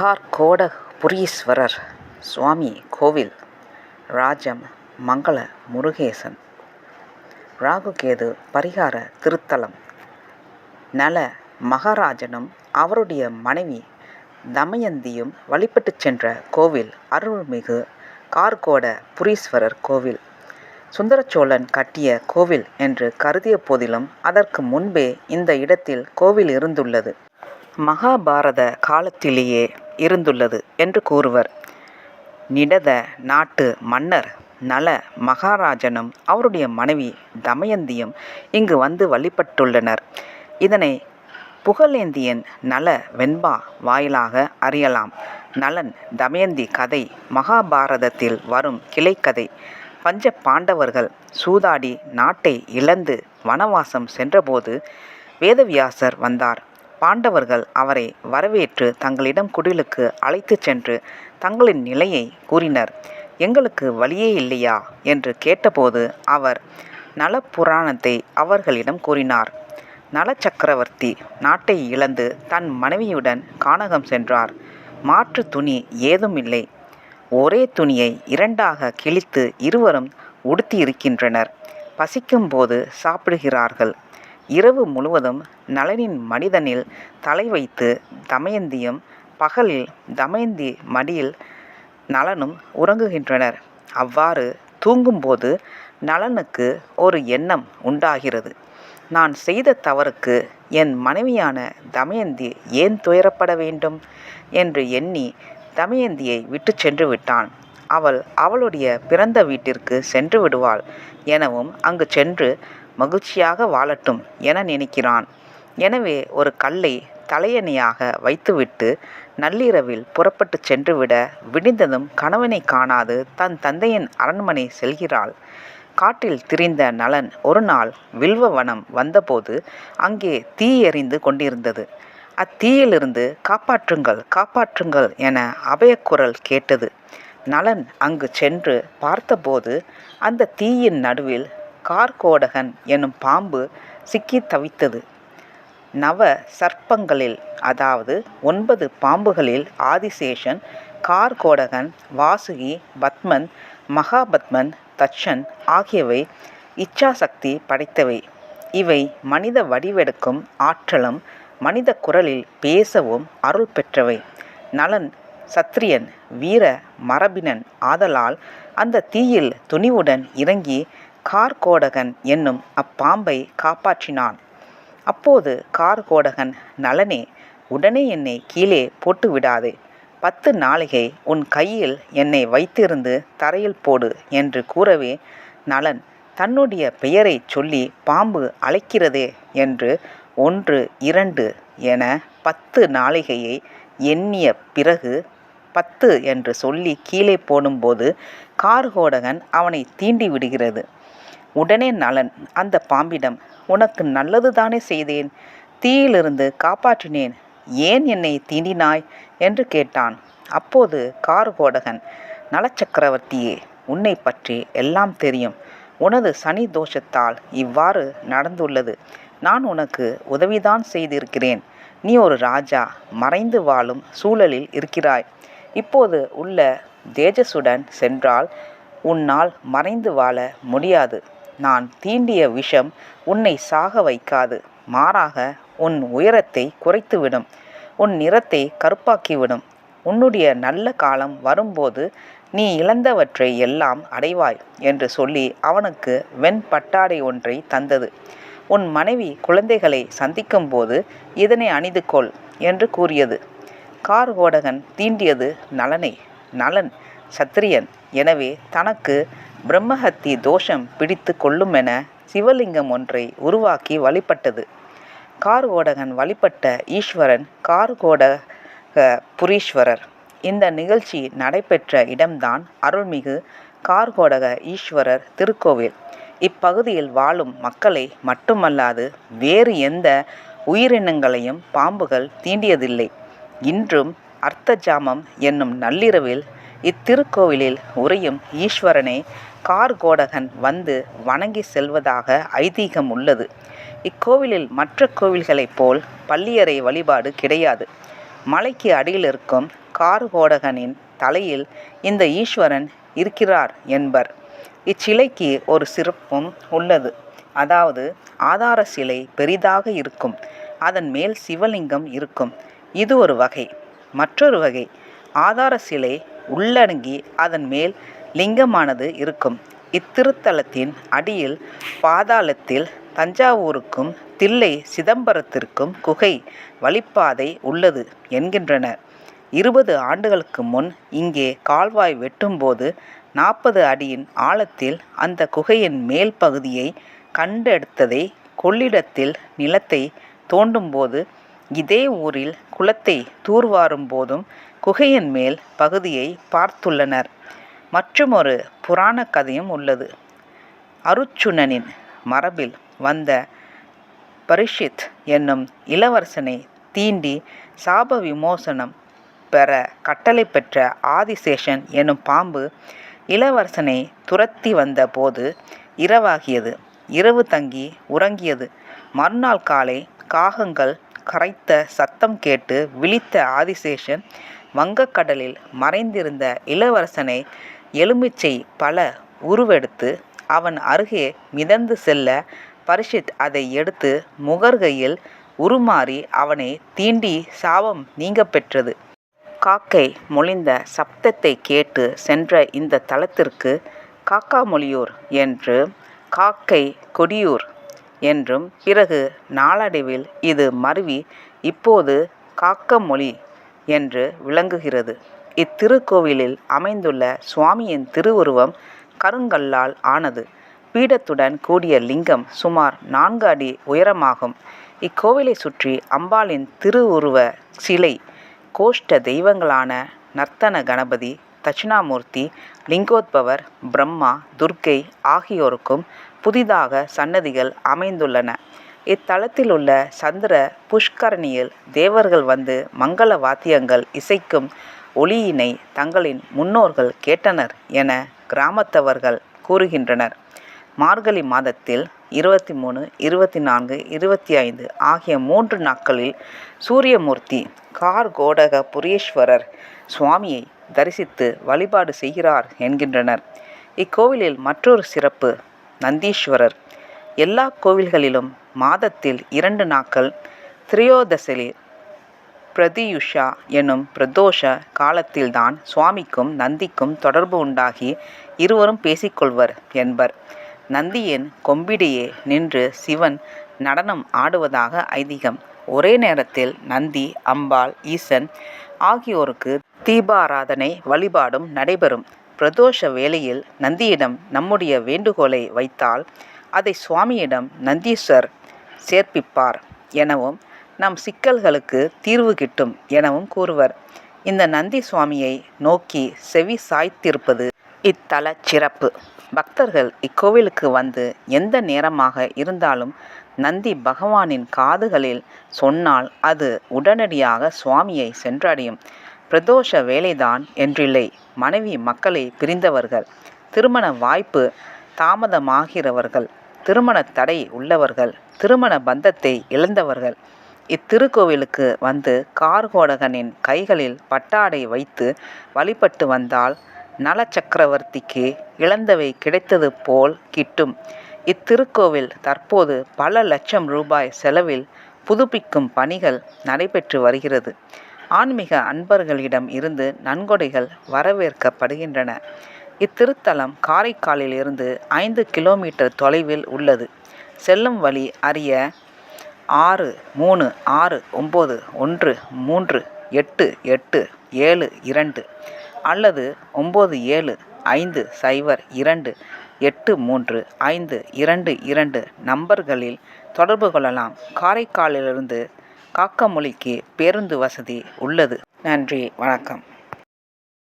கார்கோடபுரீஸ்வரர் சுவாமி கோவில் ராஜம் மங்கள முருகேசன். ராகுகேது பரிகார திருத்தலம். நல மகாராஜனும் அவருடைய மனைவி தமயந்தியும் வழிபட்டுச் சென்ற கோவில் அருள்மிகு கார்கோட புரீஸ்வரர் கோவில். சுந்தரச்சோழன் கட்டிய கோவில் என்று கருதிய போதிலும் அதற்கு முன்பே இந்த இடத்தில் கோவில் இருந்துள்ளது. மகாபாரத காலத்திலேயே இருந்துள்ளது என்று கூறுவர். நிடத நாட்டு மன்னர் நல மகாராஜனும் அவருடைய மனைவி தமயந்தியும் இங்கு வந்து வழிபட்டுள்ளனர். இதனை புகழேந்தியன் நல வெண்பா வாயிலாக அறியலாம். நலன் தமயந்தி கதை மகாபாரதத்தில் வரும் கிளைக்கதை. பஞ்ச பாண்டவர்கள் சூதாடி நாட்டை இழந்து வனவாசம் சென்றபோது வேதவியாசர் வந்தார். பாண்டவர்கள் அவரை வரவேற்று தங்களிடம் குடிலுக்கு அழைத்துச் சென்று தங்களின் நிலையை கூறினர். எங்களுக்கு வழியே இல்லையா என்று கேட்டபோது அவர் நலப்புராணத்தை அவர்களிடம் கூறினார். நலச்சக்கரவர்த்தி நாட்டை இழந்து தன் மனைவியுடன் கானகம் சென்றார். மாற்று துணி ஏதும் இல்லை. ஒரே துணியை இரண்டாக கிழித்து இருவரும் உடுத்தியிருக்கின்றனர். பசிக்கும்போது சாப்பிடுகிறார்கள். இரவு முழுவதும் நலனின் மனிதனில் தலை வைத்து தமயந்தியும் பகலில் தமயந்தி மடியில் நலனும் உறங்குகின்றனர். அவ்வாறு தூங்கும்போது நலனுக்கு ஒரு எண்ணம் உண்டாகிறது. நான் செய்த தவறுக்கு என் மனைவியான தமயந்தி ஏன் துயரப்பட வேண்டும்? என்று எண்ணி தமயந்தியை விட்டு சென்று விட்டான். அவள் அவளுடைய பிறந்த வீட்டிற்கு சென்று விடுவாள் எனவும் அங்கு சென்று மகிழ்ச்சியாக வாழட்டும் என நினைக்கிறான். எனவே ஒரு கல்லை தலையணியாக வைத்துவிட்டு நள்ளிரவில் புறப்பட்டு சென்றுவிட விடிந்ததும் கணவனை காணாது தன் தந்தையின் அரண்மனை செல்கிறாள். காட்டில் திரிந்த நலன் ஒரு நாள் வில்வவனம் வந்தபோது அங்கே தீ எறிந்து கொண்டிருந்தது. அத்தீயிலிருந்து காப்பாற்றுங்கள் காப்பாற்றுங்கள் என அபயக்குரல் கேட்டது. நலன் அங்கு சென்று பார்த்தபோது அந்த தீயின் நடுவில் கார்கோடகன் எனும் பாம்பு சிக்கி தவித்தது. நவ சர்ப்பங்களில் அதாவது ஒன்பது பாம்புகளில் ஆதிசேஷன் கார்கோடகன் வாசுகி பத்மன் மகாபத்மன் தட்சன் ஆகியவை இச்சாசக்தி படைத்தவை. இவை மனித வடிவெடுக்கும் ஆற்றலும் மனித குரலில் பேசவும் அருள் பெற்றவை. நலன் சத்திரியன் வீர மரபினன் ஆதலால் அந்த தீயில் துணிவுடன் இறங்கி கார்கோடகன் என்னும் அப்பாம்பை காப்பாற்றினான். அப்போது கார்கோடகன் நலனே உடனே என்னை கீழே போட்டு விடாதே பத்து நாளிகை உன் கையில் என்னை வைத்திருந்து தரையில் போடு என்று கூறவே நலன் தன்னுடைய பெயரை சொல்லி பாம்பு அழைக்கிறதே என்று ஒன்று இரண்டு என பத்து நாளிகையை எண்ணிய பிறகு பத்து என்று சொல்லி கீழே போடும்போது கார்கோடகன் அவனை தீண்டி விடுகிறது உடனே நலன். அந்த பாம்பிடம் உனக்கு நல்லது தானே செய்தேன். தீயிலிருந்து காப்பாற்றினேன். ஏன் என்னை தீண்டினாய்? என்று கேட்டான். அப்போது கார்கோடகன் நலச்சக்கரவர்த்தியே உன்னை பற்றி எல்லாம் தெரியும். உனது சனி தோஷத்தால் இவ்வாறு நடந்துள்ளது. நான் உனக்கு உதவிதான் செய்திருக்கிறேன். நீ ஒரு ராஜா மறைந்து வாழும் சூழலில் இருக்கிறாய். இப்போது உள்ள தேஜசுடன் சென்றால் உன்னால் மறைந்து வாழ முடியாது. நான் தீண்டிய விஷம் உன்னை சாக வைக்காது. மாறாக உன் உயரத்தை குறைத்துவிடும். உன் நிறத்தை கருப்பாக்கிவிடும். உன்னுடைய நல்ல காலம் வரும்போது நீ இழந்தவற்றை எல்லாம் அடைவாய் என்று சொல்லி அவனுக்கு வெண் பட்டாடை ஒன்றை தந்தது. உன் மனைவி குழந்தைகளை சந்திக்கும்போது இதனை அணிந்து கொள் என்று கூறியது. கார் ஓடகன் தீண்டியது நலனை நலன் சத்திரியன். எனவே தனக்கு பிரம்மஹத்தி தோஷம் பிடித்து கொள்ளுமென சிவலிங்கம் ஒன்றை உருவாக்கி வழிபட்டது. கார்கோடகன் வழிபட்ட ஈஸ்வரன் கார்கோடக புரீஸ்வரர். இந்த நிகழ்ச்சி நடைபெற்ற இடம்தான் அருள்மிகு கார்கோடக ஈஸ்வரர் திருக்கோவில். இப்பகுதியில் வாழும் மக்களை மட்டுமல்லாது வேறு எந்த உயிரினங்களையும் பாம்புகள் தீண்டியதில்லை. இன்றும் அர்த்தஜாமம் என்னும் நள்ளிரவில் இத்திருக்கோவிலில் உறையும் ஈஸ்வரனை கார்கோடகன் வந்து வணங்கி செல்வதாக ஐதீகம் உள்ளது. இக்கோவிலில் மற்ற கோவில்களைப் போல் பள்ளியறை வழிபாடு கிடையாது. மலைக்கு அடியில் இருக்கும் கார்கோடகனின் தலையில் இந்த ஈஸ்வரன் இருக்கிறார் என்பர். இச்சிலைக்கு ஒரு சிறப்பும் உள்ளது. அதாவது ஆதார சிலை பெரிதாக இருக்கும். அதன் மேல் சிவலிங்கம் இருக்கும். இது ஒரு வகை. மற்றொரு வகை. ஆதார சிலை உள்ளடங்கி அதன் மேல் லிங்கமானது இருக்கும். இத்திருத்தலத்தின் அடியில் பாதாளத்தில் தஞ்சாவூருக்கும் தில்லை சிதம்பரத்திற்கும் குகை வழிப்பாதை உள்ளது என்கின்றனர் இருபது ஆண்டுகளுக்கு முன் இங்கே கால்வாய் வெட்டும்போது நாற்பது அடியின் ஆழத்தில் அந்த குகையின் மேல் பகுதியை கண்டெடுத்ததை கொள்ளிடத்தில் நிலத்தை தோண்டும்போது இதே ஊரில் குளத்தை தூர்வாரும் போதும் குகையின் மேல் பகுதியை பார்த்துள்ளனர். மற்றுமொரு புராண கதையும் உள்ளது. அருச்சுனனின் மரபில் வந்த பரிஷித் என்னும் இளவரசனை தீண்டி சாப விமோசனம் பெற கட்டளை பெற்ற ஆதிசேஷன் எனும் பாம்பு இளவரசனை துரத்தி வந்த போது இரவாகியது. இரவு தங்கி உறங்கியது. மறுநாள் காலை காகங்கள் கரைத்த சத்தம் கேட்டு விழித்த ஆதிசேஷன் வங்கக்கடலில் மறைந்திருந்த இளவரசனை எலுமிச்சை பல உருவெடுத்து அவன் அருகே மிதந்து செல்ல பரிஷித் அதை எடுத்து முகர்கையில் உருமாறி அவனை தீண்டி சாபம் நீங்க பெற்றது காக்கை மொழிந்த சப்தத்தை கேட்டு சென்ற இந்த தலத்திற்கு காக்காமொழியூர் என்று காக்கை கொடியூர் என்றும் பிறகு நாளடைவில் இது மருவி இப்போது காக்கமொழி என்று விளங்குகிறது. இத்திருக்கோவிலில் அமைந்துள்ள சுவாமியின் திருவுருவம் கருங்கல்லால் ஆனது. பீடத்துடன் கூடிய லிங்கம் சுமார் நான்கு அடி உயரமாகும். இக்கோவிலை சுற்றி அம்பாளின் திருவுருவ சிலை கோஷ்ட தெய்வங்களான நர்த்தன கணபதி தட்சிணாமூர்த்தி லிங்கோத்பவர் பிரம்மா துர்க்கை ஆகியோருக்கும் புதிதாக சன்னதிகள் அமைந்துள்ளன. இத்தலத்தில் உள்ள சந்திர புஷ்கரணியில் தேவர்கள் வந்து மங்கள வாத்தியங்கள் இசைக்கும் ஒளியினை தங்களின் முன்னோர்கள் கேட்டனர் என கிராமத்தவர்கள் கூறுகின்றனர். மார்கழி மாதத்தில் இருபத்தி மூணு இருபத்தி நான்கு இருபத்தி ஐந்து ஆகிய மூன்று நாட்களில் சூரியமூர்த்தி கார்கோடக புரீஸ்வரர் சுவாமியை தரிசித்து வழிபாடு செய்கிறார் என்கின்றனர். இக்கோவிலில் மற்றொரு சிறப்பு நந்தீஸ்வரர். எல்லா கோவில்களிலும் மாதத்தில் இரண்டு நாட்கள் திரியோதசிலி பிரதியுஷா எனும் பிரதோஷ காலத்தில்தான் சுவாமிக்கும் நந்திக்கும் தொடர்பு உண்டாகி இருவரும் பேசிக்கொள்வர் என்பர். நந்தியின் கொம்பிடையே நின்று சிவன் நடனம் ஆடுவதாக ஐதீகம். ஒரே நேரத்தில் நந்தி அம்பாள் ஈசன் ஆகியோருக்கு தீபாராதனை வழிபாடும் நடைபெறும். பிரதோஷ வேளையில் நந்தியிடம் நம்முடைய வேண்டுகோளை வைத்தால் அதை சுவாமியிடம் நந்தீஸ்வர் சேர்ப்பிப்பார் எனவும் நம் சிக்கல்களுக்கு தீர்வு கிட்டும் எனவும் கூறுவர். இந்த நந்தி சுவாமியை நோக்கி செவி சாய்த்திருப்பது இத்தல சிறப்பு பக்தர்கள் இக்கோவிலுக்கு வந்து எந்த நேரமாக இருந்தாலும் நந்தி பகவானின் காதுகளில் சொன்னால் அது உடனடியாக சுவாமியை சென்றடையும். பிரதோஷ வேலைதான் என்றில்லை மனைவி மக்களை பிரிந்தவர்கள் திருமண வாய்ப்பு தாமதமாகிறவர்கள் திருமண தடை உள்ளவர்கள் திருமண பந்தத்தை இழந்தவர்கள் இத்திருக்கோவிலுக்கு வந்து கார்கோடகனின் கைகளில் பட்டாடை வைத்து வழிபட்டு வந்தால் நலச்சக்கரவர்த்திக்கு இழந்தவை கிடைத்தது போல் கிட்டும். இத்திருக்கோவில் தற்போது பல லட்சம் ரூபாய் செலவில் புதுப்பிக்கும் பணிகள் நடைபெற்று வருகிறது. ஆன்மீக அன்பர்களிடம் இருந்து நன்கொடைகள் வரவேற்கப்படுகின்றன. இத்திருத்தலம் காரைக்காலில் இருந்து ஐந்து கிலோமீட்டர் தொலைவில் உள்ளது. செல்லும் வழி அறிய ஆறு மூணு ஆறு ஒம்பது ஒன்று மூன்று எட்டு எட்டு ஏழு இரண்டு அல்லது ஒம்பது ஏழு ஐந்து சைபர் இரண்டு எட்டு மூன்று ஐந்து இரண்டு இரண்டு நம்பர்களில் தொடர்பு கொள்ளலாம். காரைக்காலிலிருந்து காக்கமொழிக்கு பேருந்து வசதி உள்ளது. நன்றி வணக்கம்.